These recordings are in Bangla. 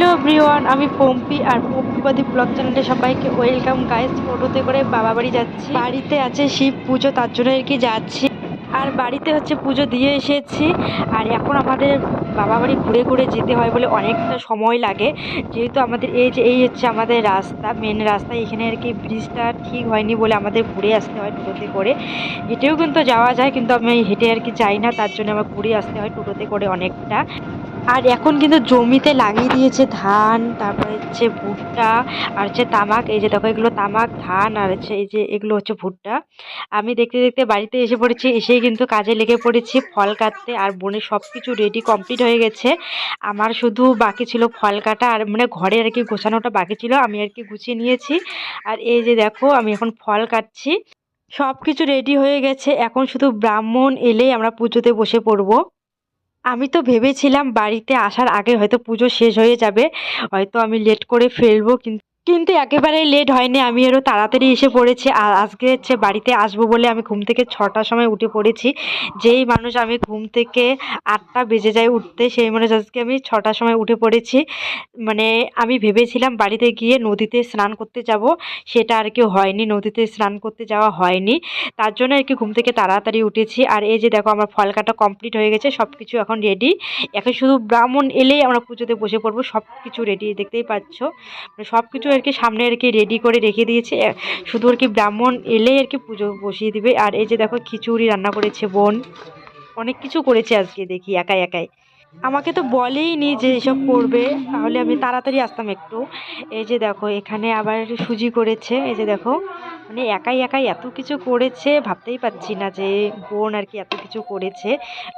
হ্যালো এভরিওয়ান, আমি পম্পি আর পম্পিবাদী ব্লগ চ্যানেলে সবাইকে ওয়েলকাম গাইস। টোটোতে করে বাবা বাড়ি যাচ্ছি। বাড়িতে আছে শিব পুজো, তার জন্য আর কি যাচ্ছি। আর বাড়িতে হচ্ছে পুজো দিয়ে এসেছি। আর এখন আমাদের বাবা বাড়ি ঘুরে ঘুরে যেতে হয় বলে অনেকটা সময় লাগে। যেহেতু আমাদের এই যে, এই হচ্ছে আমাদের রাস্তা মেন রাস্তা, এখানে আর কি ব্রিজটা ঠিক হয়নি বলে আমাদের ঘুরে আসতে হয় টোটোতে করে। হেঁটেও কিন্তু যাওয়া যায়, কিন্তু আমি হেঁটে আর কি যাই না, তার জন্য আমার ঘুরে আসতে হয় টোটোতে করে অনেকটা। আর এখন কিন্তু জমিতে লাগিয়ে দিয়েছে ধান, তারপরে হচ্ছে ভুট্টা, আর হচ্ছে তামাক, এই যে দেখো এগুলো তামাক, ধান, আর হচ্ছে এই যে এগুলো হচ্ছে ভুট্টা। আমি দেখতে দেখতে বাড়িতে এসে পড়েছি, এসেই কিন্তু কাজে লেগে পড়েছি, ফল কাটতে, আর বোনের সব কিছু রেডি কমপ্লিট হয়ে গেছে। আমার শুধু বাকি ছিল ফল কাটা, আর মানে ঘরে আর কি গোছানোটা বাকি ছিল, আমি আর কি গুছিয়ে নিয়েছি। আর এই যে দেখো, আমি এখন ফল কাটছি। সব কিছু রেডি হয়ে গেছে, এখন শুধু ব্রাহ্মণ এলেই আমরা পুজোতে বসে পড়ব। আমি তো ভেবেছিলাম বাড়িতে আসার আগে হয়তো পুজো শেষ হয়ে যাবে, হয়তো আমি লেট করে ফেলব, কিন্তু কিন্তু একেবারে লেট হয়নি। আমি আরও তাড়াতাড়ি এসে পড়েছি। আর আজকে হচ্ছে বাড়িতে আসব বলে আমি ঘুম থেকে ছটার সময় উঠে পড়েছি। যেই মানুষ আমি ঘুম থেকে আটটা বেজে যায় উঠতে, সেই মানুষ আজকে আমি ছটার সময় উঠে পড়েছি। মানে আমি ভেবেছিলাম বাড়িতে গিয়ে নদীতে স্নান করতে যাব। সেটা আর কি হয়নি। নদীতে স্নান করতে যাওয়া হয়নি। তার জন্য আর কি ঘুম থেকে তাড়াতাড়ি উঠেছি। আর এই যে দেখো আমার ফল কাটা কমপ্লিট হয়ে গেছে সব কিছু এখন রেডি এখন শুধু ব্রাহ্মণ এলেই আমরা পুজোতে বসে পড়ব সব কিছু রেডি দেখতেই পাচ্ছ। মানে সব কিছু আর কি সামনে আর কি রেডি করে রেখে দিয়েছে। শুধু আর কি ব্রাহ্মণ এলেই আর কি পুজো বসিয়ে দিবে। আর এই যে দেখো, খিচুড়ি রান্না করেছে বোন। অনেক কিছু করেছে আজকে দেখি, একাই একাই। আমাকে তো বলেই নি যে এসব করবে। তাহলে আমি তাড়াতাড়ি আসতাম একটু। এই যে দেখো, এখানে আবার সুজি করেছে। এই যে দেখো মানে একাই একাই এত কিছু করেছে, ভাবতেই পারছি না যে বোন আর কি এত কিছু করেছে।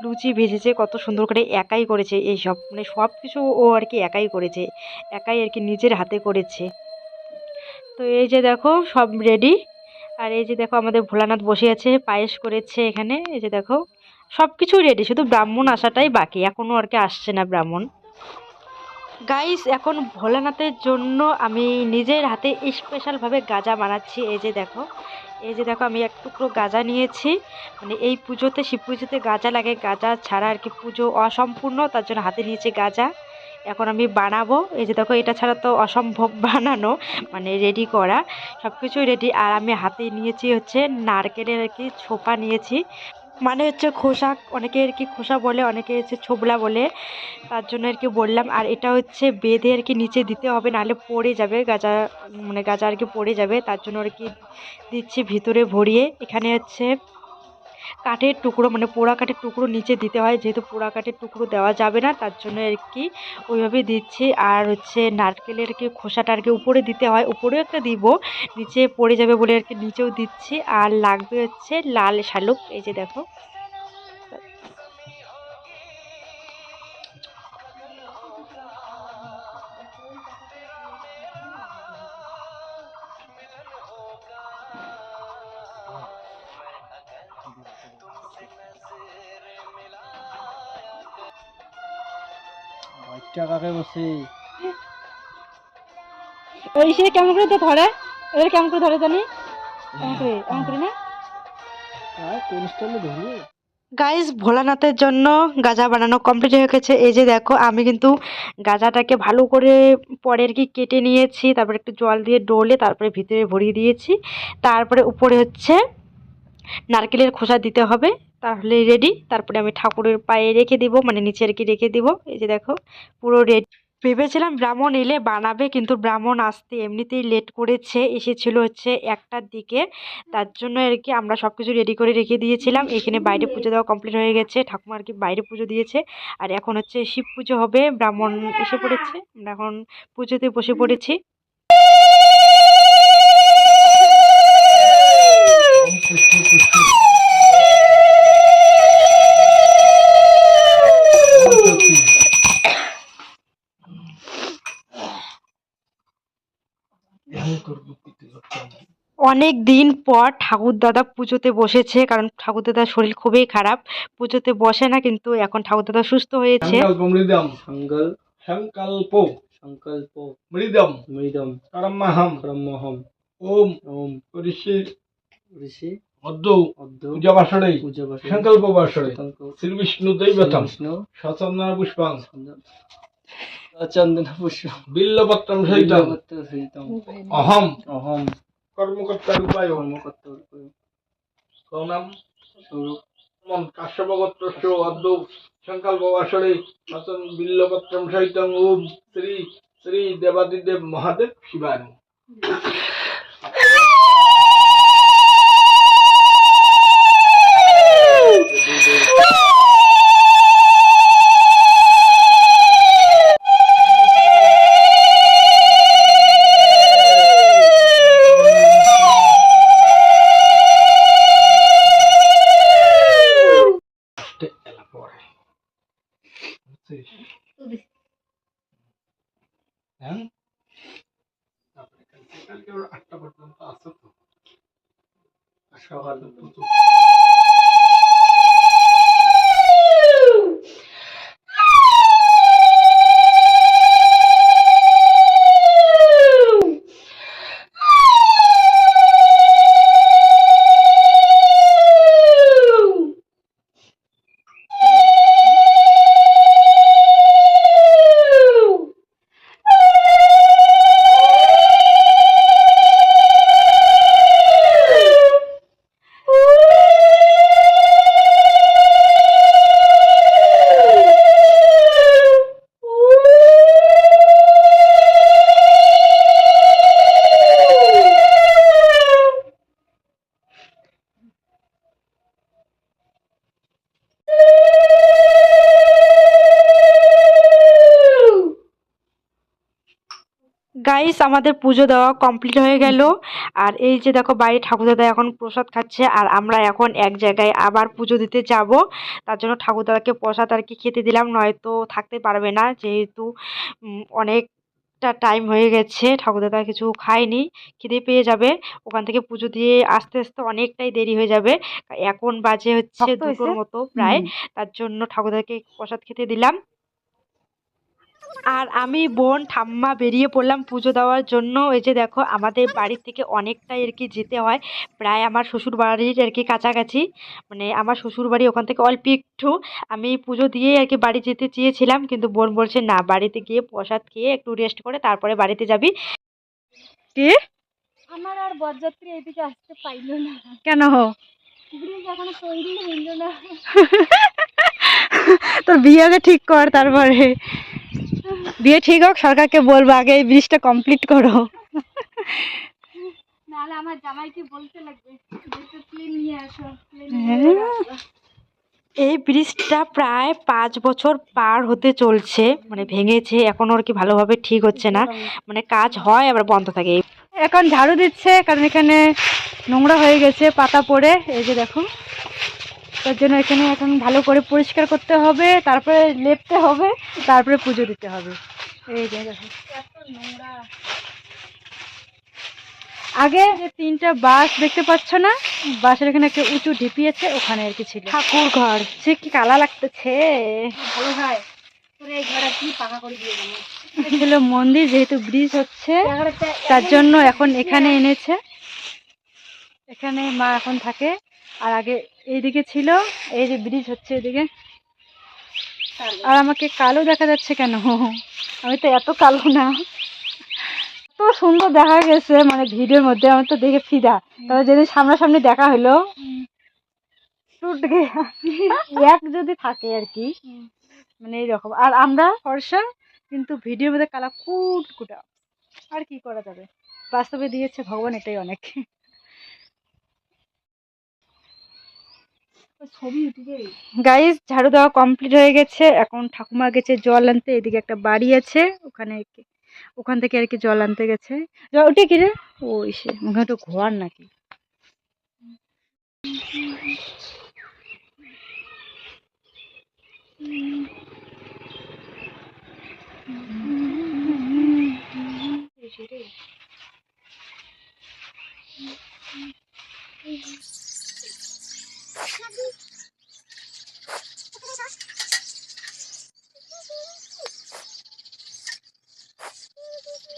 লুচি ভেজেছে, কত সুন্দর করে একাই করেছে এই সব মানে সব কিছু ও আর কি একাই করেছে। একাই আর কি নিজের হাতে করেছে। তো এই যে দেখো, সব রেডি আর এই যে দেখো, আমাদের ভোলানাথ বসে আছে, পায়েস করেছে এখানে। এই যে দেখো সব কিছু রেডি শুধু ব্রাহ্মণ আসাটাই বাকি। এখনও আর কি আসছে না ব্রাহ্মণ। গাইস এখন ভোলানাথের জন্য আমি নিজের হাতে স্পেশালভাবে গাজা বানাচ্ছি। এই যে দেখো, এই যে দেখো, আমি এক টুকরো গাজা নিয়েছি। মানে এই পুজোতে, শিব পুজোতে গাজা লাগে। গাজা ছাড়া আর কি পুজো অসম্পূর্ণ, তার জন্য হাতে নিয়েছি গাজা। এখন আমি বানাবো। এই যে দেখো, এটা ছাড়া তো অসম্ভব বানানো মানে রেডি করা। সব কিছুই রেডি আর আমি হাতে নিয়েছি হচ্ছে নারকেলের আর কি ছোপা নিয়েছি। মানে হচ্ছে খোসা, অনেকে আর কি খোসা বলে, অনেকে হচ্ছে ছোবলা বলে। তার জন্য আর কি বললাম, আর এটা হচ্ছে বেঁধে আর কি নিচে দিতে হবে, নাহলে পড়ে যাবে, গাজা মানে গাজা আর কি পড়ে যাবে। তার জন্য আর কি দিচ্ছি ভিতরে ভরিয়ে। এখানে হচ্ছে কাঠের টুকরো মানে পোড়া কাঠের টুকরো নিচে দিতে হয়। যেহেতু পোড়া কাঠের টুকরো দেওয়া যাবে না, তার জন্য আর কি ওইভাবে দিচ্ছি। আর হচ্ছে নারকেলের কি খোসাটা আর কি উপরে দিতে হয়। উপরেও একটা দিব, নিচে পড়ে যাবে বলে আর কি নিচেও দিচ্ছি। আর লাগবে হচ্ছে লাল শালুক। এই যে দেখো। বসে। ওই সে কেমন করে তো ধরে? এবার কেমন করে ধরে জানি? এমন করে? এমন করে না? আর কোন স্টাইলে ধরবে? গাইস ভোলানাথের জন্য গাজা বানানো কমপ্লিট হয়ে গেছে। এই যে দেখো আমি কিন্তু গাজাটাকে ভালো করে পরে আর কি কেটে নিয়েছি তারপরে একটু জল দিয়ে ডলে তারপরে ভিতরে ভরিয়ে দিয়েছি। তারপরে উপরে হচ্ছে নারকেলের খোসা দিতে হবে। তাহলে রেডি তারপরে আমি ঠাকুরের পায়ে রেখে দিব মানে নিচে আর কি রেখে দিব। এই যে দেখো, পুরো রেডি ভেবেছিলাম ব্রাহ্মণ এলে বানাবে, কিন্তু ব্রাহ্মণ আসতে এমনিতেই লেট করেছে, এসেছিল হচ্ছে একটার দিকে। তার জন্য আর কি আমরা সব কিছু রেডি করে রেখে দিয়েছিলাম। এখানে বাইরে পুজো দেওয়া কমপ্লিট হয়ে গেছে, ঠাকুমা আর কি বাইরে পুজো দিয়েছে। আর এখন হচ্ছে শিব পুজো হবে, ব্রাহ্মণ এসে পড়েছে। আমরা এখন পুজোতে বসে পড়েছি। অনেক দিন পর ঠাকুর দাদা পুজোতে বসেছে কারণ ঠাকুর দাদার শরীর খুবই খারাপ। পুজোতে বসে না কিন্তু এখন ঠাকুর দাদা সুস্থ হয়েছে। সংকল্প সংকল্প। সংকল্প। মৃদম। মৃদম। করমহম ব্রহ্মহম ওম। ওম। ঋষি। ঋষি। অদ্য। অদ্য। পূজা বাসরে পূজা সংকল্প। বাসরে শ্রী বিষ্ণু দৈবতম বিষ্ণু পুষ্পাং চন্দন পুষ্প। বিল্লপত্রম সহিতম। অহম। অহম। কর্মকর্তা রূপায় কর্মকর্তা প্রণাম স্বরূপ। মন কাশ্যপগোত্রস্য অদ্য সংকল্প বাসরে বচন বিল্লপত্রম সহিতম। ওম শ্রী শ্রী দেবাদিদেব মহাদেব শিবায় 说话都不多。গাইস আমাদের পুজো দেওয়া কমপ্লিট হয়ে গেল। আর এই যে দেখো বাইরে ঠাকুরদাদা এখন প্রসাদ খাচ্ছে আর আমরা এখন এক জায়গায় আবার পুজো দিতে যাব। তার জন্য ঠাকুরদাদাকে প্রসাদ আর কি খেতে দিলাম নয়তো থাকতে পারবে না যেহেতু উম, অনেকটা টাইম হয়ে গেছে ঠাকুরদাদা কিছু খায়নি খিদে পেয়ে যাবে। ওখান থেকে পুজো দিয়ে আস্তে আস্তে অনেকটাই দেরি হয়ে যাবে। এখন বাজে হচ্ছে দুটোর মতো প্রায়। তার জন্য ঠাকুরদাকে প্রসাদ খেতে দিলাম। আর আমি বোন ঠাম্মা বেরিয়ে পড়লাম পুজো দেওয়ার জন্য। এই যে দেখো আমাদের বাড়ি থেকে অনেকটাই আর কি যেতে হয়। প্রায় আমার শ্বশুর বাড়ির আর কি কাছাকাছি। মানে আমার শ্বশুর বাড়ি ওখান থেকে অল্প একটু। আমি পুজো দিয়ে আর কি বাড়ি যেতে চেয়েছিলাম কিন্তু বোন বলছে না বাড়িতে গিয়ে প্রসাদ খেয়ে একটু রেস্ট করে তারপরে বাড়িতে যাবি। কি? আমার আর বরযাত্রী এদিকে আসতে পাইলো না। কেন? ব্রিজ এখনও তৈরি হইল না। তোর বিয়ে আগে ঠিক কর তারপরে। বিয়ে ঠিক হোক সরকারকে বলব আগে এই ব্রিজটা কমপ্লিট করো। নাহলে আমার জামাইকে বলতে লাগবে প্লেন নিয়ে আসো হ্যাঁ। এই ব্রিজটা প্রায় পাঁচ বছর পার হতে চলছে মানে ভেঙেছে এখন আর কি ভালোভাবে ঠিক হচ্ছে না। মানে কাজ হয় আবার বন্ধ থাকে। এখন ঝাড়ু দিচ্ছে কারণ এখানে নোংরা হয়ে গেছে পাতা পড়ে এই যে দেখো। তার জন্য এখানে এখন ভালো করে পরিষ্কার করতে হবে তারপরে লেপতে হবে তারপরে পুজো দিতে হবে। এই দেখো। আগে যে তিনটা বাস দেখতে পাচ্ছ না বাসের এখানে একটা উঁচু ঢিপি আছে ওখানে আর কি ছিল। ঠাকুর ঘর। সে কি কালা লাগতেছে? ভালো হয় ছিল মন্দির যেহেতু ব্রিজ হচ্ছে তার জন্য এখন এখানে এনেছে। এখানে মা এখন থাকে। আর আগে এইদিকে ছিল এই যে ব্রিজ হচ্ছে এদিকে। আর আমাকে কালো দেখা যাচ্ছে কেন? আমি তো এত কালো না। এত সুন্দর দেখা গেছে মানে ভিডিওর মধ্যে আমার তো দেখে ফিদা। তবে যেদিন সামনাসামনি দেখা হলো। এক যদি থাকে আর কি মানে এইরকম। আর আমরা ফর্সা কিন্তু ভিডিওর মধ্যে কালা কুট কুটা আর কি করা যাবে? বাস্তবে দিয়েছে ভগবান এটাই অনেক। গাইস ঝাড়ু দেওয়া কমপ্লিট হয়ে গেছে। এখন ঠাকুমা গেছে জল আনতে এদিকে একটা বাড়ি আছে ওখানে ওখান থেকে আর কি জল আনতে গেছে। ওটা কি রে? ও সে ওখানে একটু ঘোয়ার নাকি। সেটাই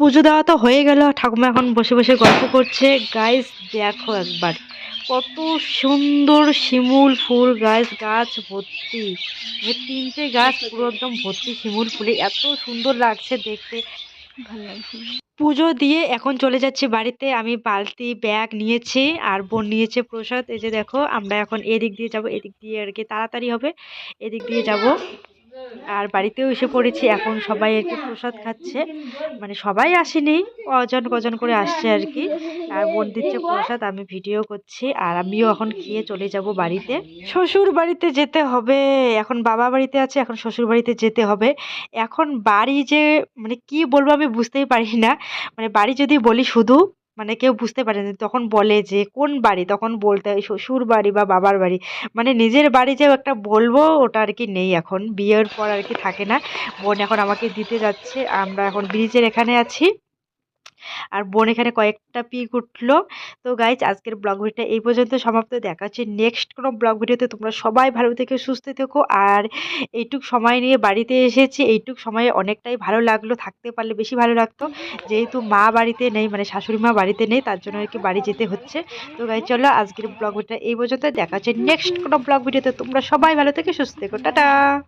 পুজো দেওয়া তো হয়ে গেল, ঠাকুমা এখন বসে বসে গল্প করছে। গাইস দেখো একবার। কত সুন্দর শিমুল ফুল গাছ গাছ ভর্তি। তিনটে গাছ পুরো একদম ভর্তি শিমুল ফুলে। এত সুন্দর লাগছে দেখতে। পুজো দিয়ে এখন চলে যাচ্ছি বাড়িতে। আমি বালতি, ব্যাগ নিয়েছি, আর বোন নিয়েছে প্রসাদ। এই যে দেখো, আমরা এখন এদিক দিয়ে যাব, এদিক দিয়ে আর কি তাড়াতাড়ি হবে, এদিক দিয়ে যাব। আর বাড়িতেও এসে পড়েছি, এখন সবাই আর কি প্রসাদ খাচ্ছে। মানে সবাই আসেনি কজন কজন করে আসছে আর কি। আর বোন দিচ্ছে প্রসাদ, আমি ভিডিও করছি, আর আমিও এখন খেয়ে চলে যাব বাড়িতে। শ্বশুর বাড়িতে যেতে হবে, এখন বাবা বাড়িতে আছে, এখন শ্বশুর বাড়িতে যেতে হবে। এখন বাড়ি যে মানে কি বলব আমি বুঝতেই পারি না। মানে বাড়ি যদি বলি শুধু মানে কেউ বুঝতে পারে না, তখন বলে যে, কোন বাড়ি? তখন বলতে হয় শ্বশুর বাড়ি বা বাবার বাড়ি। মানে নিজের বাড়ি যে একটা বলব, ওটা আর কি নেই এখন। বিয়ের পর আর কি থাকে না। বোন এখন আমাকে দিতে যাচ্ছে, আমরা এখন ব্রিজের এখানে আছি। আর বোন এখানে কয়েকটা পিক উঠল। তো গাইজ আজকের ব্লগ ভিডিওটা এই পর্যন্ত সমাপ্ত। দেখা হচ্ছে নেক্সট কোনো ব্লগ ভিডিওতে। তোমরা সবাই ভালো থেকে, সুস্থ থেকো। আর এইটুক সময় নিয়ে বাড়িতে এসেছি। এইটুক সময়ে অনেকটাই ভালো লাগল। থাকতে পারলে বেশি ভালো লাগতো। যেহেতু মা বাড়িতে নেই মানে শাশুড়ি মা বাড়িতে নেই, তার জন্য আর কি বাড়ি যেতে হচ্ছে। তো গাই চলো আজকের ব্লগ ভিডিওটা এই পর্যন্ত। দেখা হচ্ছে নেক্সট কোনো ব্লগ ভিডিওতে। তোমরা সবাই ভালো থেকে, সুস্থ থেকো। টাটা!